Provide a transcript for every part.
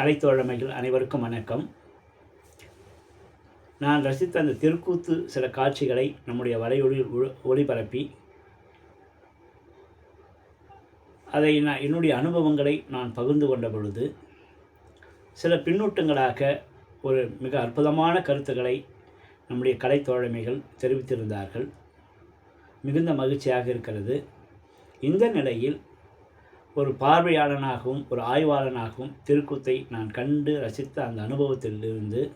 கலைத்தோழமைகள் அனைவருக்கும் வணக்கம். நான் ரசித்த அந்த திருக்கூத்து சில காட்சிகளை நம்முடைய வலையொலி ஒளிபரப்பி அதை நான் என்னுடைய அனுபவங்களை நான் பகிர்ந்து கொண்ட பொழுது சில பின்னூட்டங்களாக ஒரு மிக அற்புதமான கருத்துக்களை நம்முடைய கலைத்தோழமைகள் தெரிவித்திருந்தார்கள். மிகுந்த மகிழ்ச்சியாக இருக்கிறது. இந்த நிலையில் ஒரு பார்வையாளனாகவும் ஒரு ஆய்வாளனாகவும் திருக்கூத்தை நான் கண்டு ரசித்த அந்த அனுபவத்திலிருந்து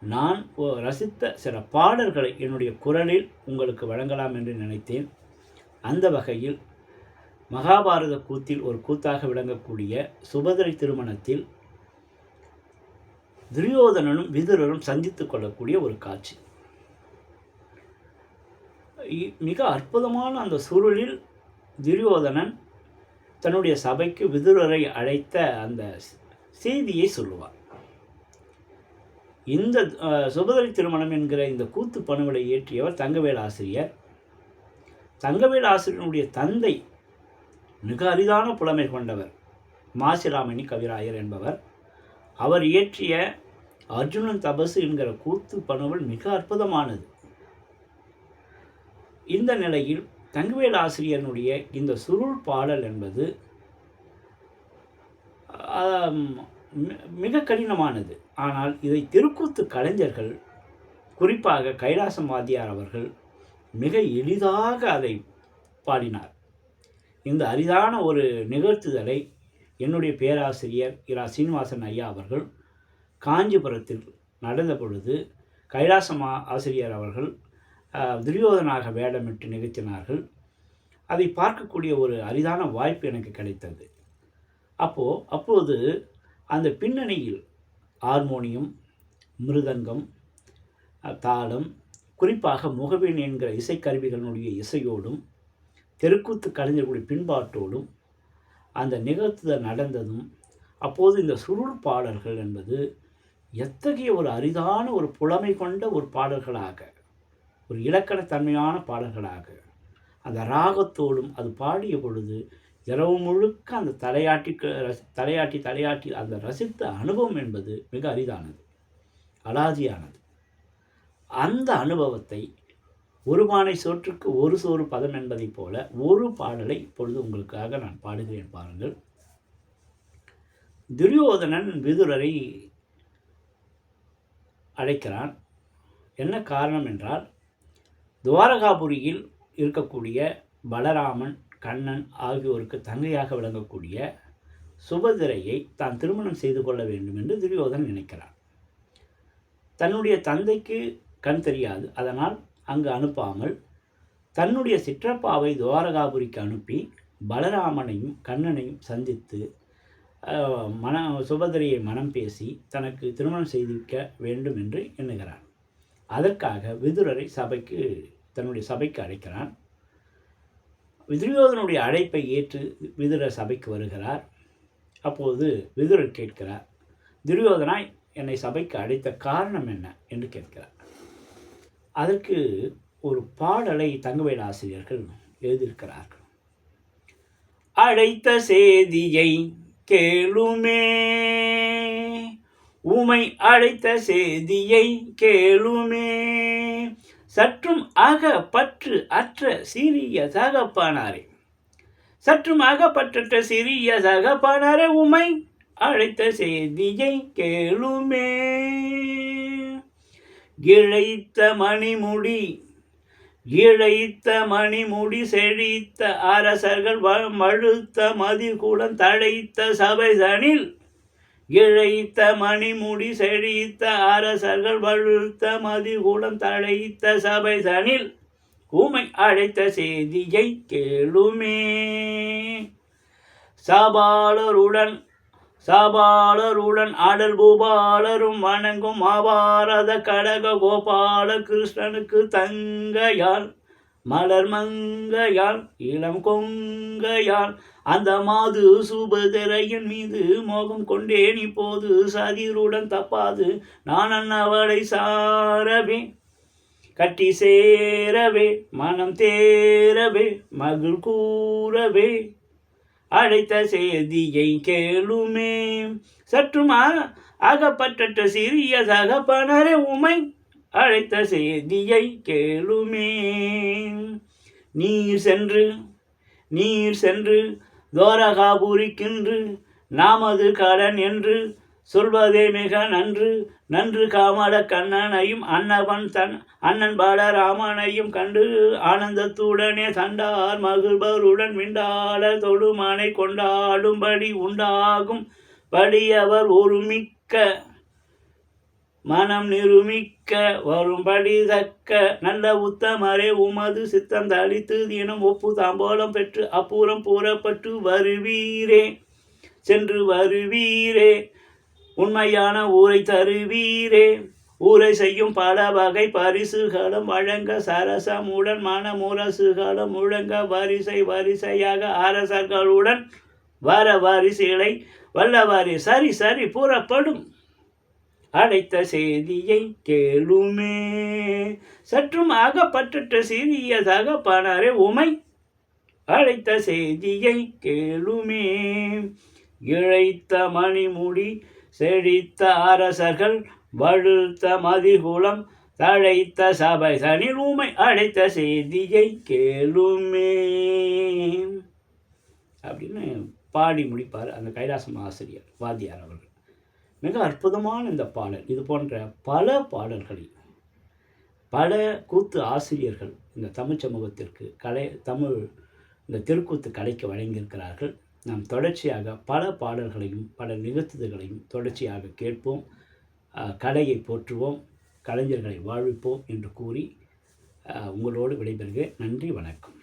நான் ரசித்த சில பாடல்களை என்னுடைய குரலில் உங்களுக்கு வழங்கலாம் என்று நினைத்தேன். அந்த வகையில் மகாபாரத கூத்தில் ஒரு கூத்தாக விளங்கக்கூடிய சுபதிரை திருமணத்தில் துரியோதனனும் விதுரரும் சந்தித்து கொள்ளக்கூடிய ஒரு காட்சி. இ- மிக அற்புதமான அந்த சுருளில் துரியோதனன் தன்னுடைய சபைக்கு விதுரரை அழைத்த அந்த செய்தியை சொல்லுவார். இந்த சுபதரி திருமணம் என்கிற இந்த கூத்து பணுவலை இயற்றியவர் தங்கவேல் ஆசிரியர். தங்கவேல் ஆசிரியனுடைய தந்தை மிக அரிதான புலமை கொண்டவர் மாசிராமணி கவிராயர் என்பவர். அவர் இயற்றிய அர்ஜுனன் தபசு என்கிற கூத்து பணுவல் மிக அற்புதமானது. இந்த நிலையில் தங்கவேல் ஆசிரியனுடைய இந்த சுருள் பாடல் என்பது மிக கடினமானது. ஆனால் இதை திருக்கூத்து கலைஞர்கள் குறிப்பாக கைலாசம் வாத்தியார் அவர்கள் மிக எளிதாக அதை பாடினார். இந்த அரிதான ஒரு நிகழ்த்துதலை என்னுடைய பேராசிரியர் இரா சீனிவாசன் ஐயா அவர்கள் காஞ்சிபுரத்தில் நடந்த பொழுது கைலாசமா ஆசிரியர் அவர்கள் துரியோதனாக வேடமிட்டு நிகழ்த்தினார்கள். அதை பார்க்கக்கூடிய ஒரு அரிதான வாய்ப்பு எனக்கு கிடைத்தது. அப்போது அப்போது அந்த பின்னணியில் ஹார்மோனியம் மிருதங்கம் தாளம் குறிப்பாக முகவீணை என்கிற இசைக்கருவிகளுடைய இசையோடும் தெருக்கூத்து கலைஞர்களுடைய பின்பாட்டோடும் அந்த நிகழ்த்துதல் நடந்ததும் அப்போது இந்த சுருள் பாடல்கள் என்பது எத்தகைய ஒரு அரிதான ஒரு புலமை கொண்ட ஒரு பாடல்களாக ஒரு இலக்கணத்தன்மையான பாடல்களாக. அந்த ராகத்தோடும் அது பாடிய பொழுது இரவு முழுக்க அந்த தலையாட்டிக்கு ரசி தலையாட்டி தலையாட்டி அந்த ரசித்த அனுபவம் என்பது மிக அரிதானது அலாதியானது. அந்த அனுபவத்தை ஒரு பானை சோற்றுக்கு ஒரு சோறு பதம் என்பதைப் போல ஒரு பாடலை இப்பொழுது உங்களுக்காக நான் பாடுகிறேன் பாருங்கள். துரியோதனன் விதுரரை அழைக்கிறான். என்ன காரணம் என்றால் துவாரகாபுரியில் இருக்கக்கூடிய பலராமன் கண்ணன் ஆகியோருக்கு தங்கையாக விளங்கக்கூடிய சுபதிரையை தான் திருமணம் செய்து கொள்ள வேண்டும் என்று துரியோதன் நினைக்கிறான். தன்னுடைய தந்தைக்கு கண் தெரியாது. அதனால் அங்கு அனுப்பாமல் தன்னுடைய சிற்றப்பாவை துவாரகாபுரிக்கு அனுப்பி பலராமனையும் கண்ணனையும் சந்தித்து மன சுபதிரையை மனம் பேசி தனக்கு திருமணம் செய்திருக்க வேண்டும் என்று எண்ணுகிறான். அதற்காக விதுரரை சபைக்கு தன்னுடைய சபைக்கு அழைக்கிறான். துரியோதனுடைய அழைப்பை ஏற்று விதுரர் சபைக்கு வருகிறார். அப்போது விதுரர் கேட்கிறார் துரியோதனா என்னை சபைக்கு அழைத்த காரணம் என்ன? என்று கேட்கிறார். அதற்கு ஒரு பாடலை தங்கவேல் ஆசிரியர்கள் எழுதியிருக்கிறார்கள். அழைத்த செய்தியை கேளுமே உமை அழைத்த செய்தியை கேளுமே. சற்றும் ஆக பற்று அற்ற சிறிய தகப்பானாரே சற்றும் அகப்பற்ற சிறிய தகப்பானாரே உமை அழைத்த செய்தியை கேளுமே. இழைத்த மணிமுடி இழைத்த மணிமுடி செழித்த அரசர்கள் வ- மழுத்த மதிகுலம் தழைத்த சபைதனில் இழைத்த மணிமுடி செழித்த அரசர்கள் வழுத்த மதிகூடம் தழைத்த சபை தனில் ஊமை அழைத்த செய்தியை கேளுமே. சபாளருடன் சபாளருடன் ஆடல் பூபாலரும் வணங்கும் மகாபாரத கடக கோபால கிருஷ்ணனுக்கு தங்கையால் மலர் மங்கையால் இளம் கொங்கையால் அந்த மாது சுபதிரையின் மீது மோகம் கொண்டேன். இப்போது சதிருடன் தப்பாது. நான் அன்னவளை சாரவே கட்டி சேரவே மனம் தேரவே மகள் கூறவே. அழைத்த செய்தியை கேளுமே. சற்றும் அகப்பற்ற சிறிய தகப்பனரே உமை. அழைத்த செய்தியை கேளுமே. நீர் சென்று நீர் சென்று தோரகாபுரிக்கின்று நாமது கடன் என்று சொல்வதே மிக நன்று. நன்று காமட கண்ணனையும் அன்னவன் தன் அண்ணன் பாலராமனையும் கண்டு ஆனந்தத்துடனே தண்டார் மகிழ்வருடன் விண்டாள தொடுமானை கொண்டாடும்படி உண்டாகும். படியவர் ஒருமிக்க மனம் நிருமிக்க வரும்படி தக்க நல்ல உத்தமரே உமது சித்தம் தளித்து தினம் ஒப்பு தாம்போலம் பெற்று அப்புறம் புறப்பட்டு வருவீரே. சென்று வருவீரே. உண்மையான ஊரை தருவீரே. ஊரை செய்யும் பல வகை பரிசுகளும் வழங்க சரசமுடன் மனமுரசுகளும் முழங்க வரிசை வரிசையாக அரசர்களுடன். வர வாரிசுகளை வல்லவாரி சரி சரி புறப்படும். அழைத்த செய்தியை கேளுமே. சற்றும் அகப்பற்ற சிறியதாக தகப்பனரே உமை அழைத்த செய்தியை கேளுமே. இழைத்த மணிமுடி செழித்த அரசர்கள் வழுத்த மதிகுலம் தழைத்த சபை தனில் உமை அழைத்த செய்தியை கேளுமே. அப்படின்னு பாடி முடிப்பார் அந்த கைலாசம் ஆசிரியர் வாத்தியார் அவர்கள். மிக அற்புதமான இந்த பாடல். இது போன்ற பல பாடல்களை பல கூத்து ஆசிரியர்கள் இந்த தமிழ் சமூகத்திற்கு கலை தமிழ் இந்த திருக்கூத்து கலைக்கு வழங்கியிருக்கிறார்கள். நாம் தொடர்ச்சியாக பல பாடல்களையும் பல நிகழ்த்துதல்களையும் தொடர்ச்சியாக கேட்போம். கலையை போற்றுவோம் கலைஞர்களை வாழ்விப்போம் என்று கூறி உங்களோடு விடைபெறுகிறேன். நன்றி வணக்கம்.